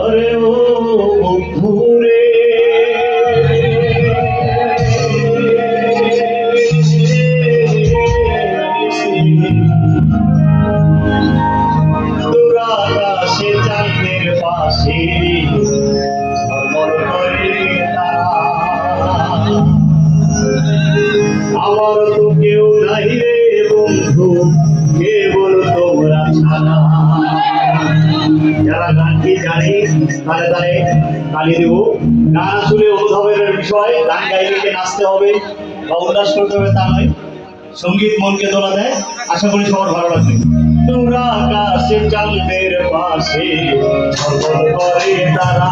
আরে ও বন্ধুরে। আমার তো কেউ নাই রে বন্ধু কেবল যারা গানটি জানে তাহলে তাহলে তালি দেবো। গান আসলে অনুধাবনের বিষয়, গান গাইলে নাচতে হবে, বা উল্লাস করতে হবে তা নয়। সংগীত মনকে তোলা দেয়। আশা করি সবার ভালো লাগবে। তোরা আকাশে চাঁদের পাশে করে তারা।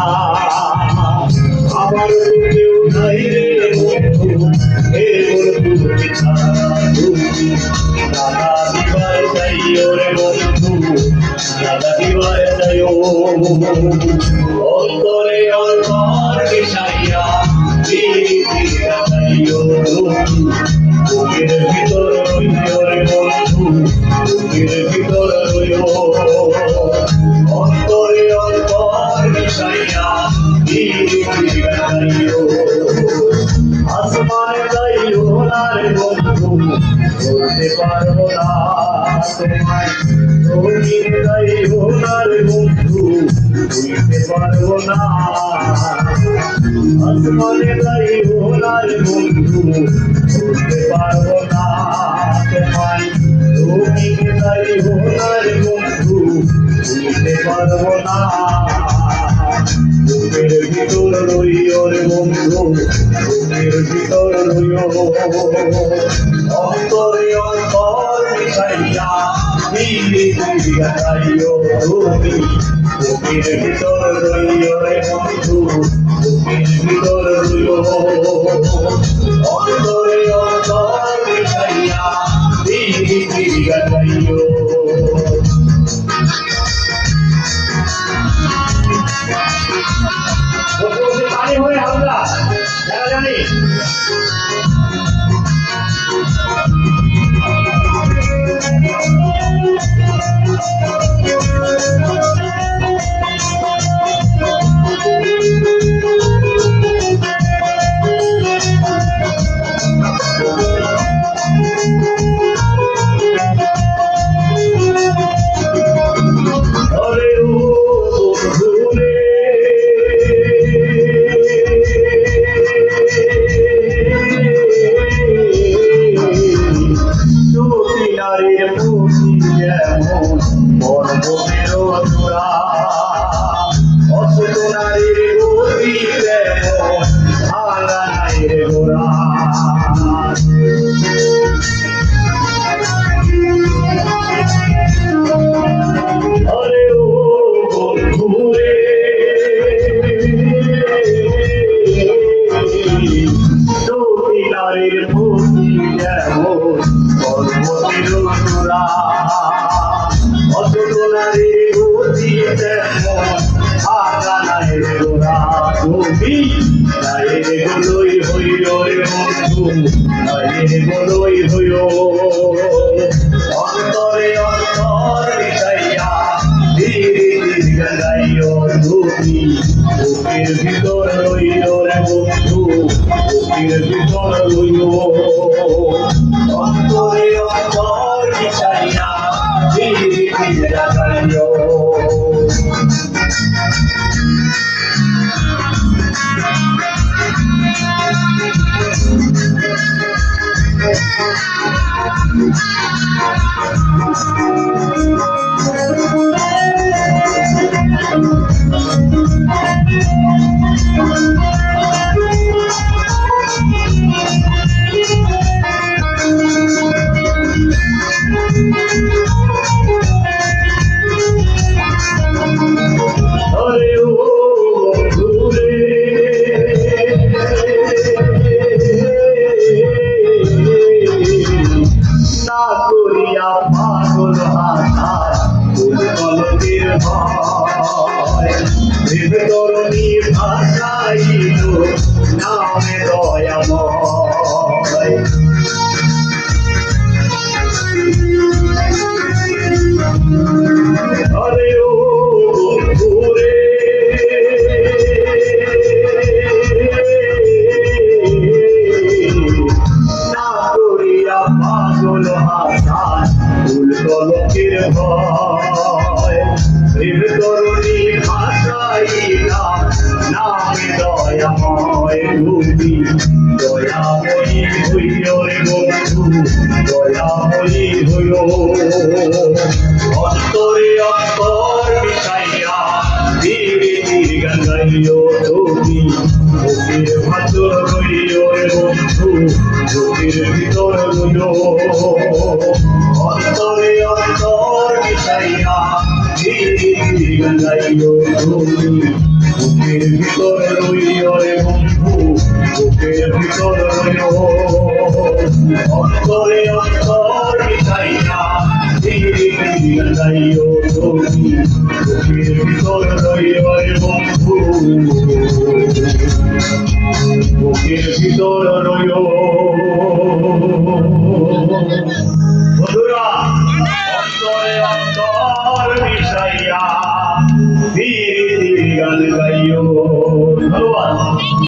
অন্তরে অন্তর মিশাইয়া বুকের ভিতর রইও রে বন্ধু বুকের ভিতর রইও অন্তরে অন্তর মিশাইয়া বন্ধু বলতে পারব না তুমি যাইও না রে বন্ধু বুঝতে পারব না আসমানে যাইও না রে বন্ধু বলতে পারব না তোমায় তুমি যাইও না বন্ধু বুঝতে পারব না বুকের ভিতর রইও রে বন্ধু বুকের ভিতর অন্তরে অন্তর মিশাইয়া দিলি দিলিয়া যাইও তুমি বুকের ভিতর রইও রে বন্ধু বুকের ভিতর রইও অন্তরে অন্তর মিশাইয়া দিলিয়া যাইও পর্বতের চূড়া অসুত নারীর গতি ভাঙা ও বন্ধুরে জ্যোতি নারীর যেমন নাইর গোলই হইল রে বন্ধু নাইর গোলই হইল। অন্তরে অন্তর মিশাইয়া ধীরে ধীরে গাইও তুমি বুকের ভিতর রইল রে বন্ধু, বুকের ভিতর রইল। অন্তরে অন্তর মিশাইয়া ধীরে ধীরে গাইও। আরে ও জীব তরুণী ভাষাই তো নামে দয়াময়। নামে দয়াময় তুমি দয়াময়ী হইও রে বন্ধু দয়াময়ী হইও অন্তরে অন্তর মিশাইয়া, ধীরে ধীরে গঙ্গাইও তুমি বুকের ভাতর রইও রে বন্ধু বুকের ভিতর রইও অন্তরে অন্তর মিশাইয়া ধীরে ধীরে তুমি বুকের ভিতর রইও রে বন্ধু বুকের ভিতর রইও অন্তরে অন্তর মিশাইয়া ধীরে ধীরে গঙ্গাইও